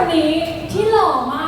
คนนี้ที่หล่อมาก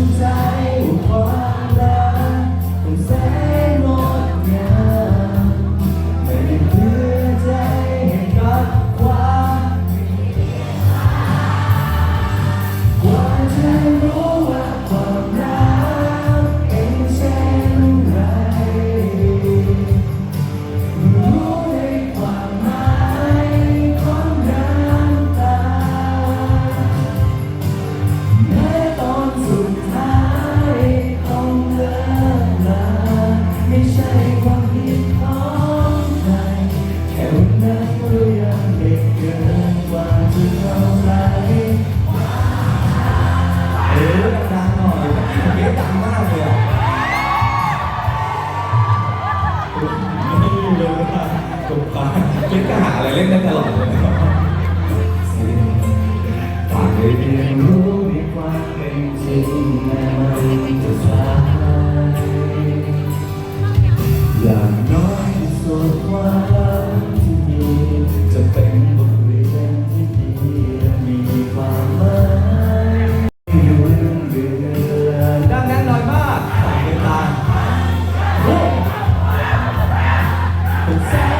Jesus. เล่นก็หาอะไรเล่นได้ตลอดเลรียนรู้ในความเป็นจริงแม้นจะสายอย่างน้อยสุดวารัที่มีจะเป็นบทเรียนที่ดีและมีความหมายอยู่เรื่องเดือนดังนั้นหน่อยมากสาเป็าเป็นแสง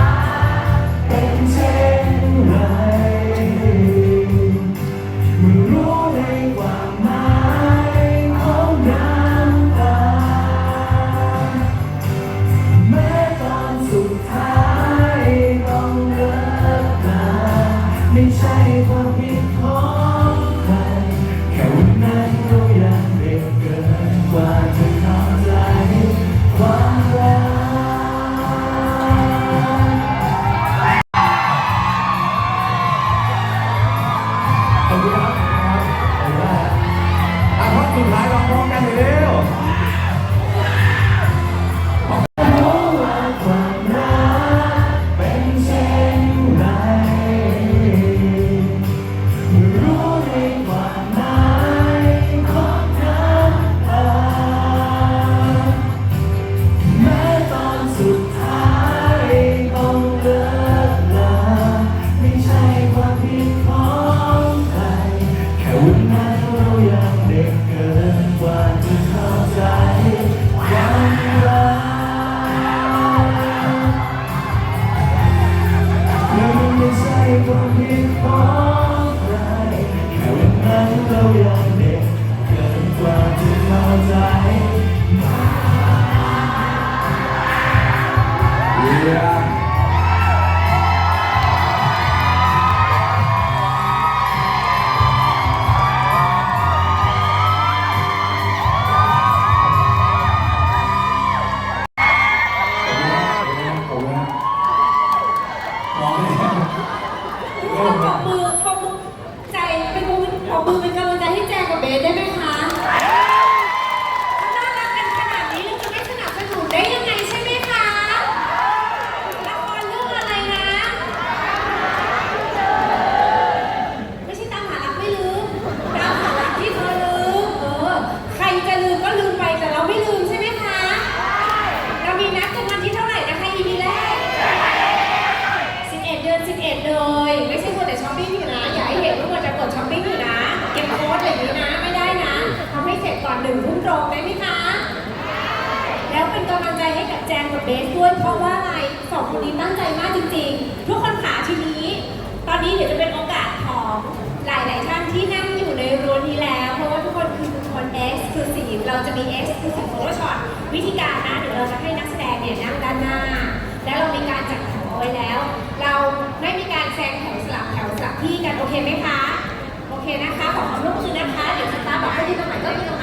จมกับเบสด้วยเพราะว่าอะไรสองคนนี้ตั้งใจมากจริงๆ ทุกคนขาทีนี้ ตอนนี้เดี๋ยวจะเป็นโอกาสของหลายๆท่านที่นั่งอยู่ในรั้วนี้แล้ว เพราะว่าทุกคนคือคน exclusive เราจะมี exclusive photo shot วิธีการนะเดี๋ยวเราจะให้นักแสดงเนี่ยนั่งด้านหน้า แล้วเรามีการจัดแถวเอาไว้แล้ว เราไม่มีการแซงแถวสลับแถวสลับที่กันโอเคไหมคะ โอเคนะคะ ขอความร่วมมือนะคะ เดี๋ยวสตาร์บอกให้ที่ตรงไหนก็ที่ตรงนั้น